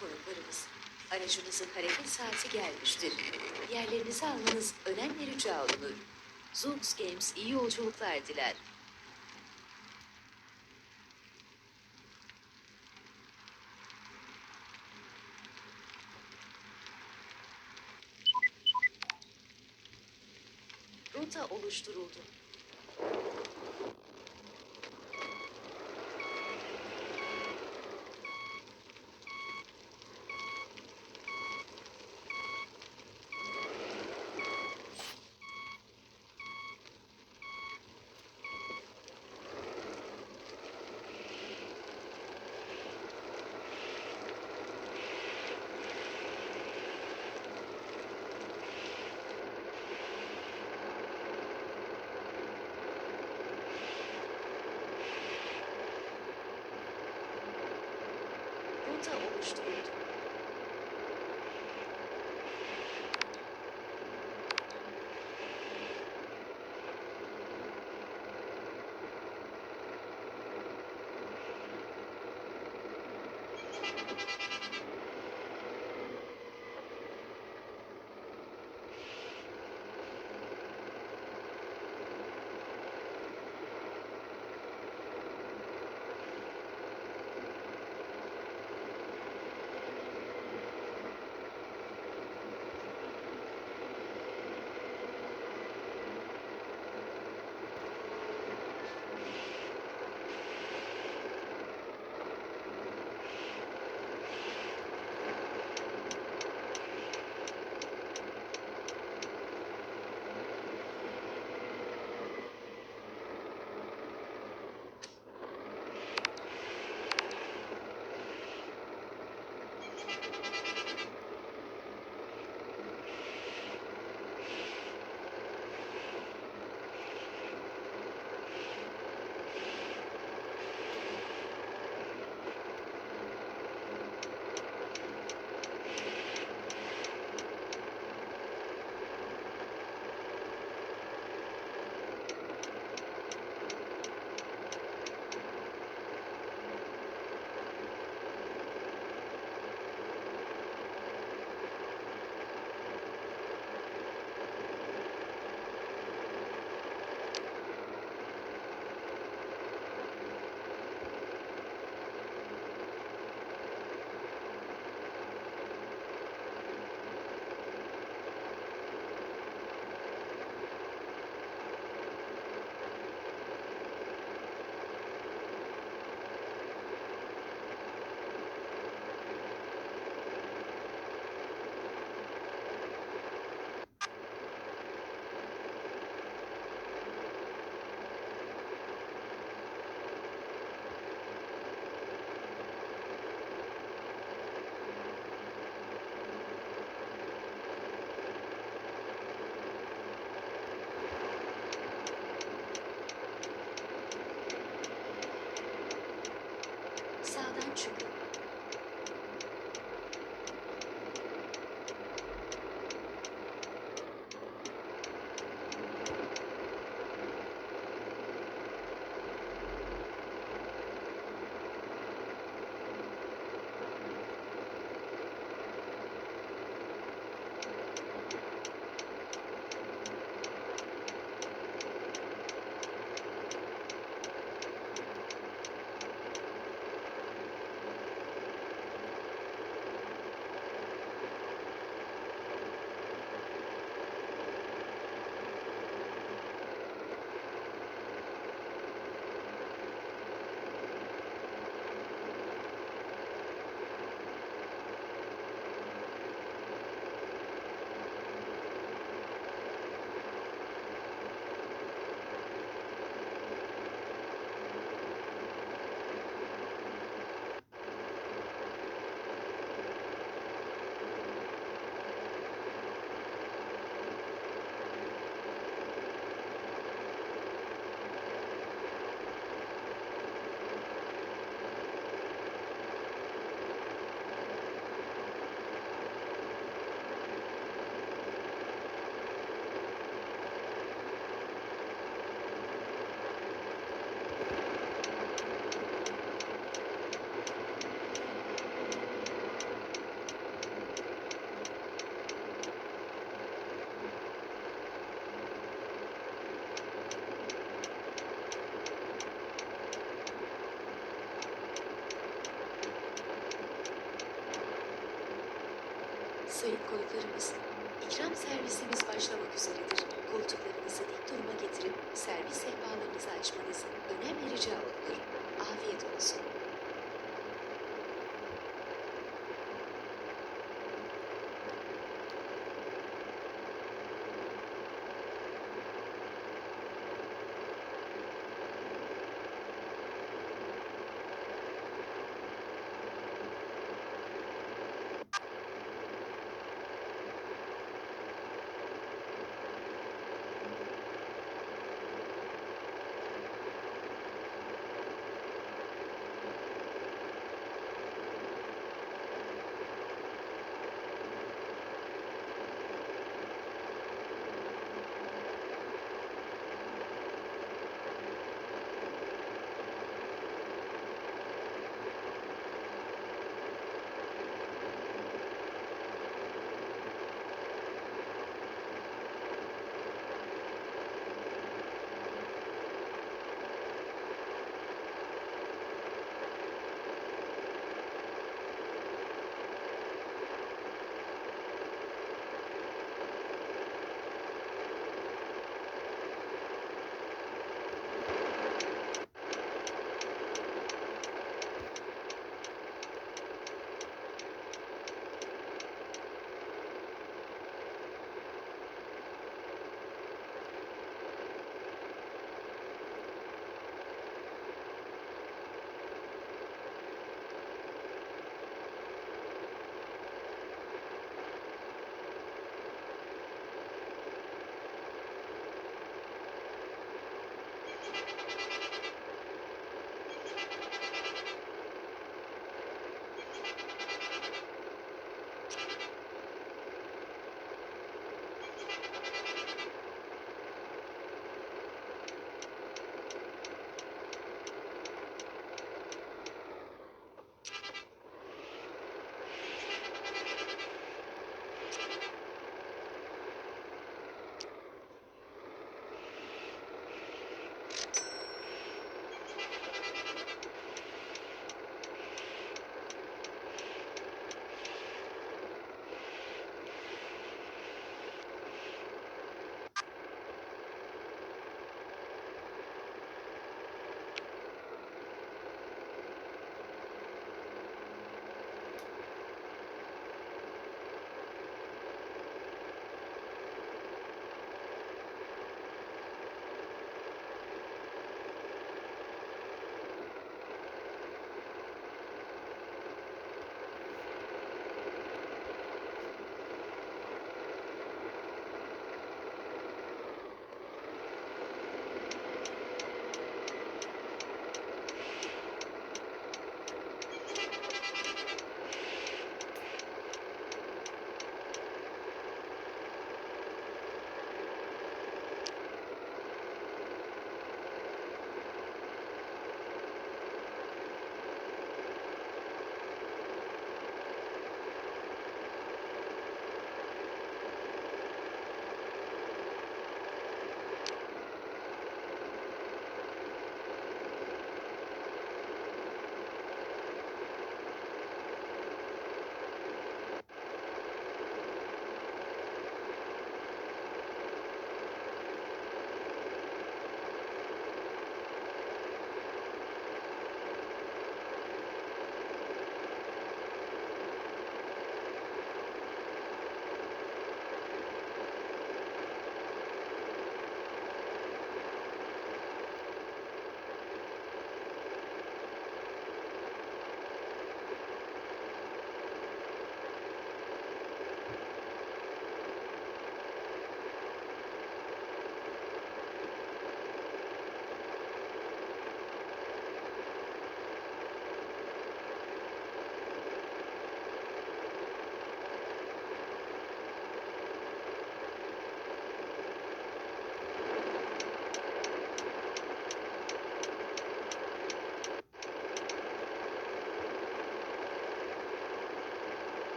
konuklarımız. Aracınızın hareket saati gelmiştir. Yerlerinizi almanız önemli rica olunur. Zoox Games iyi yolculuklar diler. Rota oluşturuldu. finished. Sayın konuklarımız. İkram servisimiz başlamak üzeredir. Koltuklarınızı dik duruma getirip servis sehpalarınızı açmanız önemli rica olunur.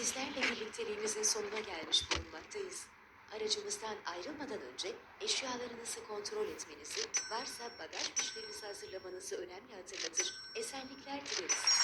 Sizlerle birlikteliğimizin sonuna gelmiş bulunmaktayız. Aracımızdan ayrılmadan önce eşyalarınızı kontrol etmenizi, varsa bagaj fişlerinizi hazırlamanızı önemli hatırlatır. Esenlikler dileriz.